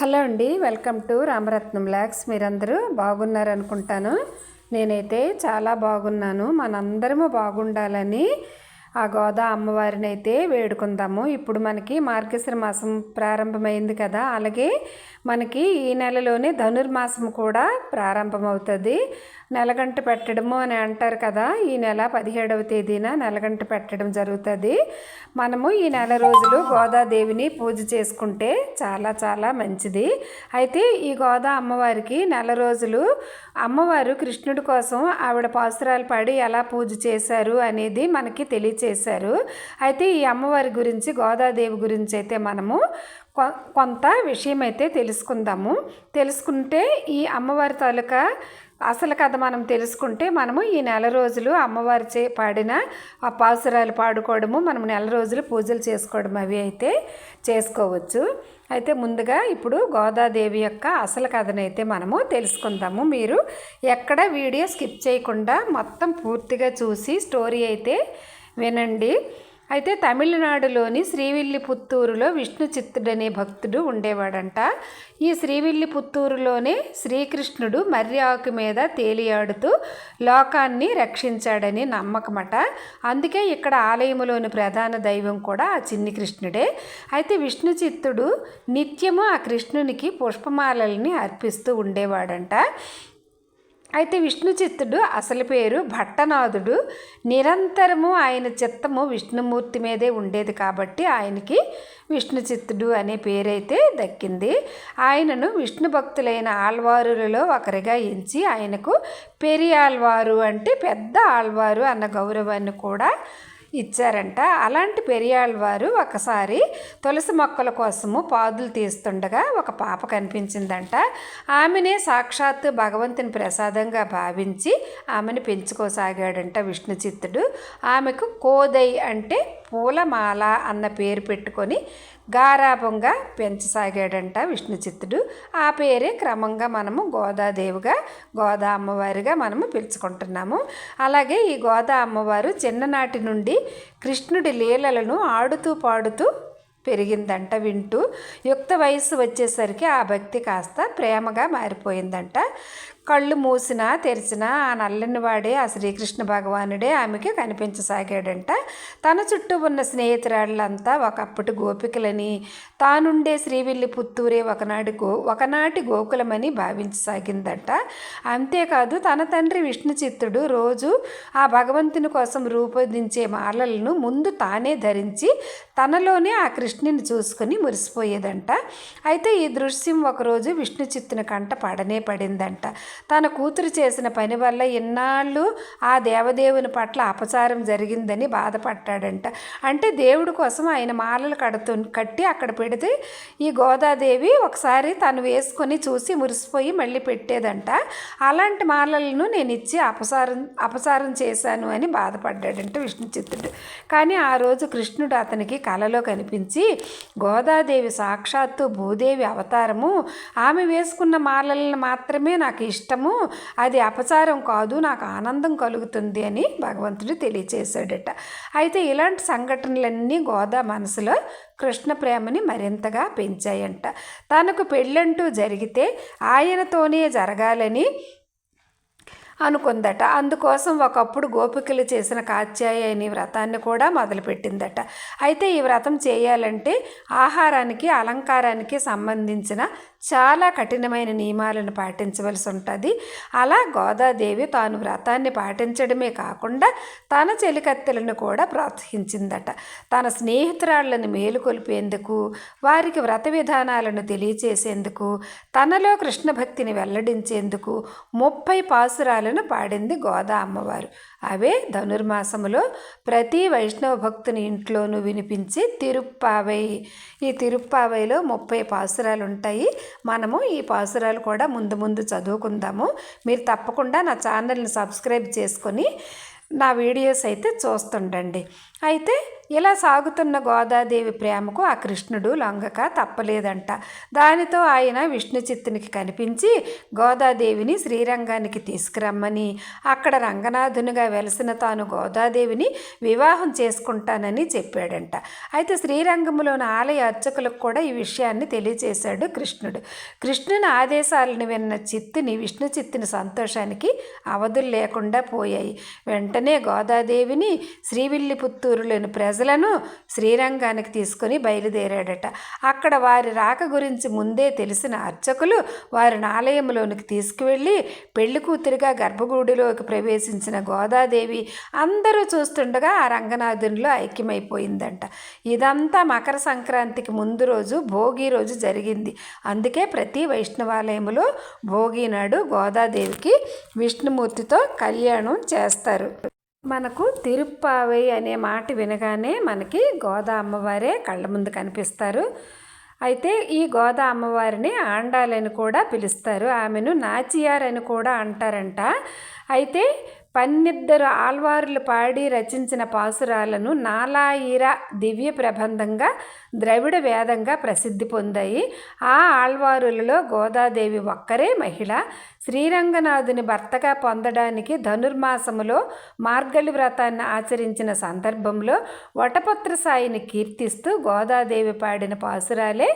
Hello అండి welcome to Ramaratnam lakhs మీరందరూ బాగున్నారు అనుకుంటాను నేనైతే చాలా బాగున్నాను. మనందరము బాగుండాలని ఆ గోదా అమ్మవారిని అయితే వేడుకుందాము. ఇప్పుడు మనకి మార్గశిర మాసం ప్రారంభమైంది కదా. అలాగే మనకి ఈ నెలలోనే ధనుర్మాసం కూడా ప్రారంభమవుతుంది. నెలగంట పెట్టడము అని అంటారు కదా. ఈ నెల పదిహేడవ తేదీన నెలగంట పెట్టడం జరుగుతుంది. మనము ఈ నెల రోజులు గోదాదేవిని పూజ చేసుకుంటే చాలా చాలా మంచిది. అయితే ఈ గోదా అమ్మవారికి నెల రోజులు అమ్మవారు కృష్ణుడి కోసం ఆవిడ పాసురాలు పడి ఎలా పూజ చేశారు అనేది మనకి చేశారు. అయితే ఈ అమ్మవారి గురించి గోదాదేవి గురించి అయితే మనము కొ- కొంత విషయం అయితే తెలుసుకుందాము. తెలుసుకుంటే ఈ అమ్మవారి తాలూకా అసలు కథ మనం తెలుసుకుంటే మనము ఈ నెల రోజులు అమ్మవారి చే పాడిన ఆ పాసురాలు పాడుకోవడము మనం నెల రోజులు పూజలు చేసుకోవడం అవి అయితే చేసుకోవచ్చు. అయితే ముందుగా ఇప్పుడు గోదాదేవి యొక్క అసలు కథనైతే మనము తెలుసుకుందాము. మీరు ఎక్కడ వీడియో స్కిప్ చేయకుండా మొత్తం పూర్తిగా చూసి స్టోరీ అయితే వినండి. అయితే తమిళనాడులోని శ్రీవిల్లిపుత్తూరులో విష్ణు చిత్తుడనే భక్తుడు ఉండేవాడంట. ఈ శ్రీవిల్లిపుత్తూరులోనే శ్రీకృష్ణుడు మర్రి ఆకు మీద తేలియాడుతూ లోకాన్ని రక్షించాడని నమ్మకమట. అందుకే ఇక్కడ ఆలయములోని ప్రధాన దైవం కూడా ఆ చిన్ని కృష్ణుడే. అయితే విష్ణు చిత్తుడు నిత్యము ఆ కృష్ణునికి పుష్పమాలల్ని అర్పిస్తూ ఉండేవాడంట. అయితే విష్ణు చిత్తుడు అసలు పేరు భట్టనాథుడు. నిరంతరము ఆయన చిత్తము విష్ణుమూర్తి మీదే ఉండేది కాబట్టి ఆయనకి విష్ణు చిత్తుడు అనే పేరైతే దక్కింది. ఆయనను విష్ణు భక్తులైన ఆల్వారులలో ఒకరిగా ఎంచి ఆయనకు పెరియాల్వారు అంటే పెద్ద ఆల్వారు అన్న గౌరవాన్ని కూడా ఇచ్చారంట. అలాంటి పెరియాళ్ళ వారు ఒకసారి తులసి మొక్కల కోసము పాదులు తీస్తుండగా ఒక పాప కనిపించిందంట. ఆమెనే సాక్షాత్తు భగవంతుని ప్రసాదంగా భావించి ఆమెను పెంచుకోసాగాడంట విష్ణుచిత్తుడు. ఆమెకు కోదై అంటే పూలమాల అన్న పేరు పెట్టుకొని గారాభంగా పెంచసాగాడంట విష్ణుచిత్తుడు. ఆ పేరే క్రమంగా మనము గోదాదేవిగా గోదా అమ్మవారిగా మనము పిలుచుకుంటున్నాము. అలాగే ఈ గోదా అమ్మవారు చిన్ననాటి నుండి కృష్ణుడి లీలలను ఆడుతూ పాడుతూ పెరిగిందంట వింటూ. యుక్త వయస్సు వచ్చేసరికి ఆ భక్తి కాస్త ప్రేమగా మారిపోయిందంట. కళ్ళు మూసినా తెరిచినా ఆ నల్లని వాడే ఆ శ్రీకృష్ణ భగవానుడే ఆమెకి కనిపించసాగాడంట. తన చుట్టూ ఉన్న స్నేహితురాళ్ళంతా ఒకప్పటి గోపికలని తానుండే శ్రీవిల్లి పుత్తూరే ఒకనాటి గో ఒకనాటి గోకులమని భావించసాగిందట. అంతేకాదు తన తండ్రి విష్ణు చిత్తుడు రోజు ఆ భగవంతుని కోసం రూపొందించే మాలలను ముందు తానే ధరించి తనలోనే ఆ కృష్ణుని చూసుకుని మురిసిపోయేదంట. అయితే ఈ దృశ్యం ఒకరోజు విష్ణు చిత్తుని కంట పడనే పడిందంట. తన కూతురు చేసిన పని వల్ల ఇన్నాళ్ళు ఆ దేవదేవుని పట్ల అపచారం జరిగిందని బాధపడ్డాడంట. అంటే దేవుడి కోసం ఆయన మాలలు కడుతూ కట్టి అక్కడ పెడితే ఈ గోదాదేవి ఒకసారి తను వేసుకొని చూసి మురిసిపోయి మళ్ళీ పెట్టేదంట. అలాంటి మాలలను నేను ఇచ్చి అపసారం అపసారం చేశాను అని బాధపడ్డాడంట విష్ణుచిత్తుడు. కానీ ఆ రోజు కృష్ణుడు అతనికి కలలో కనిపించి గోదాదేవి సాక్షాత్తు భూదేవి అవతారము ఆమె వేసుకున్న మాలలను మాత్రమే నాకు ఇష్టం ఇష్టము. అది అపచారం కాదు నాకు ఆనందం కలుగుతుంది అని భగవంతుడు తెలియచేశాడట. అయితే ఇలాంటి సంఘటనలన్నీ గోదా మనసులో కృష్ణ ప్రేమని మరింతగా పెంచాయంట. తనకు పెళ్ళంటూ జరిగితే ఆయనతోనే జరగాలని అనుకుందట. అందుకోసం ఒకప్పుడు గోపికలు చేసిన కాత్యాయని వ్రతాన్ని కూడా మొదలుపెట్టిందట. అయితే ఈ వ్రతం చేయాలంటే ఆహారానికి అలంకారానికి సంబంధించిన చాలా కఠినమైన నియమాలను పాటించవలసి ఉంటుంది. అలా గోదాదేవి తాను వ్రతాన్ని పాటించడమే కాకుండా తన చెలికత్తెలను కూడా ప్రోత్సహించిందట. తన స్నేహితురాళ్ళను మేలుకొల్పేందుకు వారికి వ్రత విధానాలను తెలియచేసేందుకు తనలో కృష్ణ భక్తిని వెల్లడించేందుకు ముప్పై పాసురాలను పాడింది గోదా అమ్మవారు. అవే ధనుర్మాసములో ప్రతి వైష్ణవ భక్తుని ఇంట్లోనూ వినిపించి తిరుప్పావై. ఈ తిరుప్పావైలో ముప్పై పాసురాలు ఉంటాయి మనము ఈ పాసురాలు కూడా ముందు ముందు చదువుకుందాము. మీరు తప్పకుండా నా ఛానల్ని సబ్స్క్రైబ్ చేసుకొని నా వీడియోస్ అయితే చూస్తుండండి. అయితే ఇలా సాగుతున్న గోదాదేవి ప్రేమకు ఆ కృష్ణుడు లొంగక తప్పలేదంట. దానితో ఆయన విష్ణు చిత్తునికి కనిపించి గోదాదేవిని శ్రీరంగానికి తీసుకురమ్మని అక్కడ రంగనాథునిగా వెలసిన తాను గోదాదేవిని వివాహం చేసుకుంటానని చెప్పాడంట. అయితే శ్రీరంగంలోని ఆలయ అర్చకులకు కూడా ఈ విషయాన్ని తెలియజేశాడు కృష్ణుడు. కృష్ణుని ఆదేశాలను విన్న చిత్తుని విష్ణు చిత్తుని సంతోషానికి అవధులు లేకుండా పోయాయి. వెంటనే గోదాదేవిని శ్రీవిల్లిపుత్తూరులోని ప్రజలను శ్రీరంగానికి తీసుకుని బయలుదేరాడట. అక్కడ వారి రాక గురించి ముందే తెలిసిన అర్చకులు వారిని ఆలయంలోనికి తీసుకువెళ్ళి పెళ్ళి కూతురిగా గర్భగుడిలోకి ప్రవేశించిన గోదాదేవి అందరూ చూస్తుండగా ఆ రంగనాథునిలో ఐక్యమైపోయిందంట. ఇదంతా మకర సంక్రాంతికి ముందు రోజు భోగి రోజు జరిగింది. అందుకే ప్రతి వైష్ణవాలయంలో భోగి నాడు గోదాదేవికి విష్ణుమూర్తితో కళ్యాణం చేస్తారు. మనకు తిరుప్పావై అనే మాట వినగానే మనకి గోదా అమ్మవారే కళ్ళ ముందు కనిపిస్తారు. అయితే ఈ గోదా అమ్మవారిని ఆండాలని కూడా పిలుస్తారు. ఆమెను నాచియార్ అని కూడా అంటారంట. అయితే పన్నిద్దరు ఆల్వారులు పాడి రచించిన పాసురాలను నాలాయిర దివ్య ప్రబంధంగా ద్రవిడ వేదంగా ప్రసిద్ధి పొందాయి. ఆ ఆళ్వారులలో గోదాదేవి ఒక్కరే మహిళ. శ్రీరంగనాథుని భర్తగా పొందడానికి ధనుర్మాసములో మార్గళి వ్రతాన్ని ఆచరించిన సందర్భంలో వటపత్ర సాయిని కీర్తిస్తూ గోదాదేవి పాడిన పాసురాలే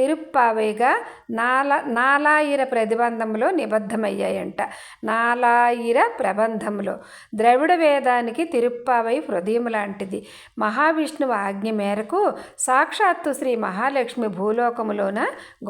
తిరుప్పావైగా నాల నాలాయిర ప్రతిబంధంలో నిబద్ధమయ్యాయంట. నాలాయిర ప్రబంధంలో ద్రవిడ వేదానికి తిరుప్పావై హృదయం లాంటిది మహావిష్ణువు ఆజ్ఞ మేరకు సాక్షాత్తు శ్రీ మహాలక్ష్మి భూలోకములోన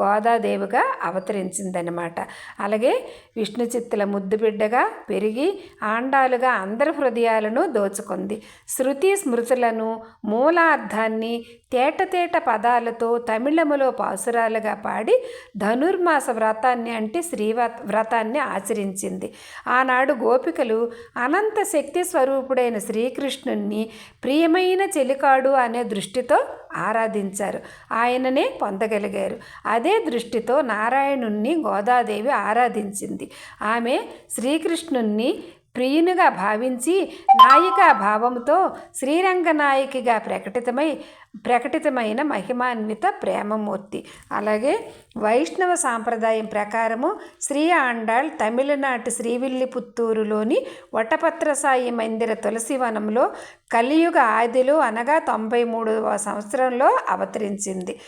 గోదాదేవిగా అవతరించిందనమాట. అలాగే విష్ణు చిత్తుల ముద్దుబిడ్డగా పెరిగి ఆండాలుగా అందరి హృదయాలను దోచుకుంది. శృతి స్మృతులను మూలార్థాన్ని తేటతేట పదాలతో తమిళములో అవసరాలుగా పాడి ధనుర్మాస వ్రతాన్ని అంటే శ్రీవ వ్రతాన్ని ఆచరించింది. ఆనాడు గోపికలు అనంత శక్తి స్వరూపుడైన శ్రీకృష్ణుణ్ణి ప్రియమైన చెలికాడు అనే దృష్టితో ఆరాధించారు. ఆయననే పొందగలిగారు. అదే దృష్టితో నారాయణుణ్ణి గోదాదేవి ఆరాధించింది. ఆమె శ్రీకృష్ణుణ్ణి ప్రియునిగా భావించి నాయికా భావంతో శ్రీరంగ నాయకిగా ప్రకటితమై ప్రకటితమైన మహిమాన్విత ప్రేమమూర్తి. అలాగే వైష్ణవ సాంప్రదాయం ప్రకారము శ్రీ ఆండాళ్ తమిళనాటి శ్రీవిల్లిపుత్తూరులోని వటపత్రసాయి మందిర తులసివనంలో కలియుగ ఆదిలో అనగా తొంభై మూడవ సంవత్సరంలో అవతరించింది.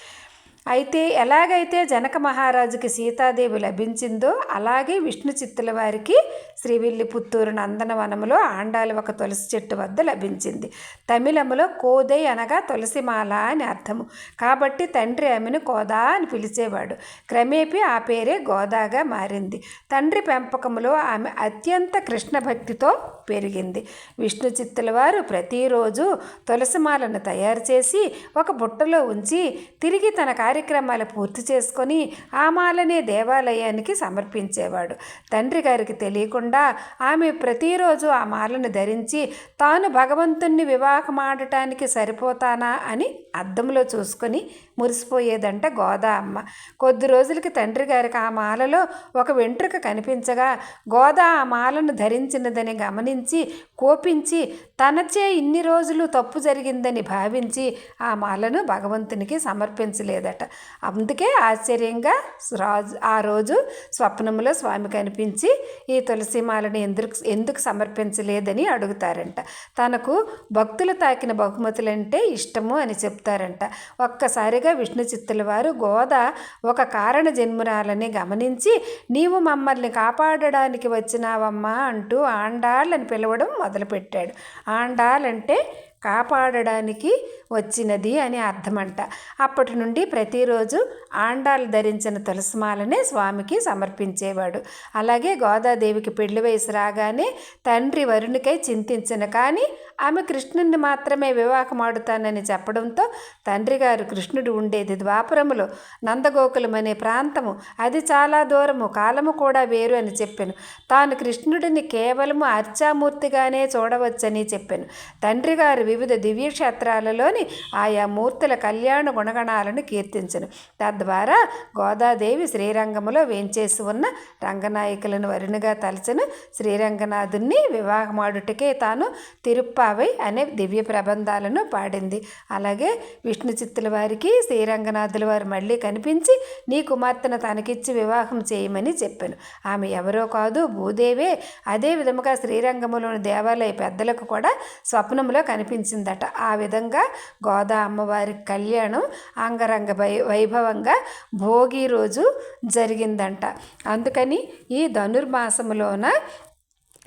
అయితే ఎలాగైతే జనక మహారాజుకి సీతాదేవి లభించిందో అలాగే విష్ణు చిత్తుల వారికి శ్రీవిల్లిపుత్తూరు నందనవనములో ఆండాలు ఒక తులసి చెట్టు వద్ద లభించింది. తమిళములో కోదై అనగా తులసిమాల అని అర్థము. కాబట్టి తండ్రి ఆమెను కోదా అని పిలిచేవాడు. క్రమేపీ ఆ పేరే గోదాగా మారింది. తండ్రి పెంపకంలో ఆమె అత్యంత కృష్ణ భక్తితో పెరిగింది. విష్ణు చిత్తుల వారు ప్రతిరోజు తులసిమాలను తయారు చేసి ఒక బుట్టలో ఉంచి తిరిగి తన కార్యక్రమాలు పూర్తి చేసుకొని ఆ మాలనే దేవాలయానికి సమర్పించేవాడు. తండ్రి గారికి తెలియకుండా ఆమె ప్రతిరోజు ఆ మాలను ధరించి తాను భగవంతుణ్ణి వివాహమాడటానికి సరిపోతానా అని అద్దంలో చూసుకొని మురిసిపోయేదంట గోదా అమ్మ. కొద్ది రోజులకి తండ్రి గారికి ఆ మాలలో ఒక వెంట్రుక కనిపించగా గోదా ఆ మాలను ధరించినదని గమనించి కోపించి తనచే ఇన్ని రోజులు తప్పు జరిగిందని భావించి ఆ మాలను భగవంతునికి సమర్పించలేదట. అందుకే ఆశ్చర్యంగా రాజు ఆ రోజు స్వప్నంలో స్వామి కనిపించి ఈ తులసి మాలను ఎందుకు ఎందుకు సమర్పించలేదని అడుగుతారంట. తనకు భక్తులు తాకిన బహుమతులంటే ఇష్టము అని చెప్తారంట. ఒక్కసారి విష్ణు చిత్తుల వారు గోద ఒక కారణ జన్మురాలని గమనించి నీవు మమ్మల్ని కాపాడడానికి వచ్చినావమ్మా అంటూ ఆండాళ్ళని పిలవడం మొదలుపెట్టాడు. ఆండాలంటే కాపాడడానికి వచ్చినది అని అర్థమంట. అప్పటి నుండి ప్రతిరోజు ఆండాలు ధరించిన తులసిమాలనే స్వామికి సమర్పించేవాడు. అలాగే గోదాదేవికి పెళ్ళి వయసు రాగానే తండ్రి వరుణికై చింతించిన కానీ ఆమె కృష్ణుని మాత్రమే వివాహమాడుతానని చెప్పడంతో తండ్రి గారు కృష్ణుడు ఉండేది ద్వాపురములో. నందగోకులం అనే ప్రాంతము అది చాలా దూరము కాలము కూడా వేరు అని చెప్పాను. తాను కృష్ణుడిని కేవలము అర్చామూర్తిగానే చూడవచ్చని చెప్పాను. తండ్రి గారు వివిధ దివ్యక్షేత్రాలలోని ఆయా మూర్తుల కళ్యాణ గుణగణాలను కీర్తించను. తద్వారా గోదాదేవి శ్రీరంగములో వేంచేసి ఉన్న రంగనాయకులను వరుణగా తలచను. శ్రీరంగనాథుని వివాహమాడుటకే తాను తిరుప్పావై అనే దివ్య ప్రబంధాలను పాడింది. అలాగే విష్ణు చిత్తుల వారికి శ్రీరంగనాథుల వారు మళ్ళీ కనిపించి నీ కుమార్తెను తనకిచ్చి వివాహం చేయమని చెప్పాను. ఆమె ఎవరో కాదు భూదేవే. అదే విధముగా శ్రీరంగములోని దేవాలయ పెద్దలకు కూడా స్వప్నంలో కనిపించిందట ఆ విధంగా గోదా అమ్మవారి కళ్యాణం అంగరంగ వై వైభవంగా భోగి రోజు జరిగిందంట. అందుకని ఈ ధనుర్మాసములోన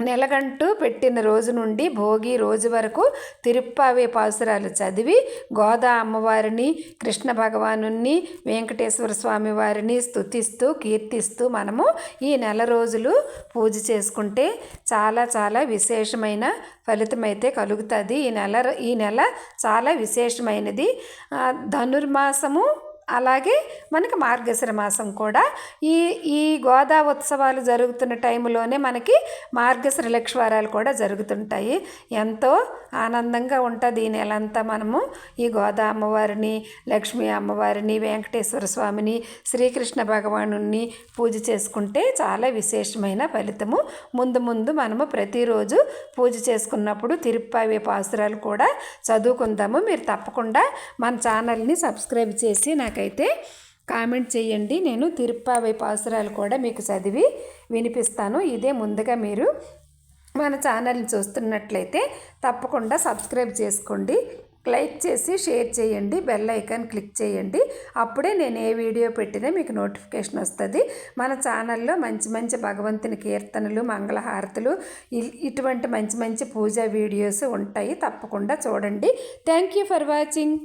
నెలగంటూ పెట్టిన రోజు నుండి భోగి రోజు వరకు తిరుప్పావే పాసురాలు చదివి గోదా అమ్మవారిని కృష్ణ భగవాను వెంకటేశ్వర స్వామి వారిని స్తుతిస్తూ కీర్తిస్తూ మనము ఈ నెల రోజులు పూజ చేసుకుంటే చాలా చాలా విశేషమైన ఫలితమైతే కలుగుతుంది. ఈ నెల ఈ నెల చాలా విశేషమైనది. ధనుర్మాసము అలాగే మనకి మార్గశిర మాసం కూడా ఈ ఈ గోదా ఉత్సవాలు జరుగుతున్న టైంలోనే మనకి మార్గశిర లక్ష్వారాలు కూడా జరుగుతుంటాయి. ఎంతో ఆనందంగా ఉంటుంది ఈ నెలంతా మనము. ఈ గోదా అమ్మవారిని లక్ష్మీ అమ్మవారిని వెంకటేశ్వర స్వామిని శ్రీకృష్ణ భగవాను పూజ చేసుకుంటే చాలా విశేషమైన ఫలితము. ముందు ముందు మనము ప్రతిరోజు పూజ చేసుకున్నప్పుడు తిరుప్పావి పాసురాలు కూడా చదువుకుందాము. మీరు తప్పకుండా మన ఛానల్ని సబ్స్క్రైబ్ చేసి నాకు నాకైతే కామెంట్ చేయండి. నేను తిరుప్పావై పాసురాలు కూడా మీకు చదివి వినిపిస్తాను. ఇదే ముందుగా మీరు మన ఛానల్ని చూస్తున్నట్లయితే తప్పకుండా సబ్స్క్రైబ్ చేసుకోండి. లైక్ చేసి షేర్ చేయండి. బెల్ ఐకాన్ క్లిక్ చేయండి. అప్పుడే నేను ఏ వీడియో పెట్టినా మీకు నోటిఫికేషన్ వస్తుంది. మన ఛానల్లో మంచి మంచి భగవంతుని కీర్తనలు మంగళహారతులు ఇటువంటి మంచి మంచి పూజా వీడియోస్ ఉంటాయి. తప్పకుండా చూడండి. Thank you for watching.